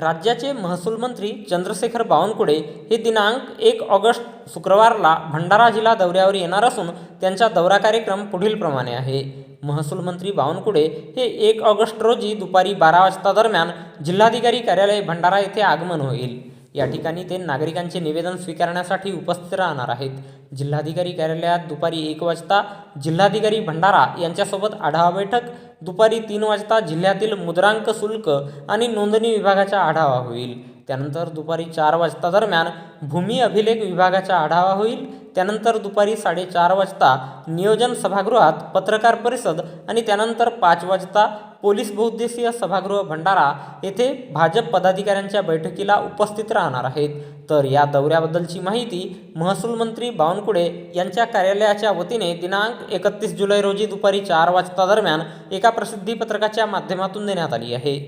राज्याचे महसूल मंत्री चंद्रशेखर बावनकुळे हे दिनांक एक ऑगस्ट शुक्रवारला भंडारा जिल्हा दौऱ्यावर येणार असून त्यांचा दौरा कार्यक्रम पुढीलप्रमाणे आहे. महसूल मंत्री बावनकुळे हे एक ऑगस्ट रोजी दुपारी बारा वाजता दरम्यान जिल्हाधिकारी कार्यालय भंडारा येथे आगमन होईल. या ठिकाणी ते नागरिकांचे निवेदन स्वीकारण्यासाठी उपस्थित राहणार आहेत. जिल्हाधिकारी कार्यालयात दुपारी एक वाजता जिल्हाधिकारी भंडारा यांच्यासोबत आढावा बैठक दुपारी तीन वाजता जिल्ह्यातील मुद्रांक शुल्क आणि नोंदणी विभागाचा आढावा होईल. त्यानंतर दुपारी चार वाजता दरम्यान भूमी अभिलेख विभागाचा आढावा होईल. त्यानंतर दुपारी साडेचार वाजता नियोजन सभागृहात पत्रकार परिषद आणि त्यानंतर पाच वाजता पोलीस बहुउद्देशीय सभागृह भंडारा येथे भाजप पदाधिकाऱ्यांच्या बैठकीला उपस्थित राहणार आहेत. तर या दौऱ्याबद्दलची माहिती महसूल मंत्री बावनकुळे यांच्या कार्यालयाच्या वतीने दिनांक एकतीस जुलै रोजी दुपारी चार वाजता दरम्यान एका प्रसिद्धी पत्रकाच्या माध्यमातून देण्यात आली आहे.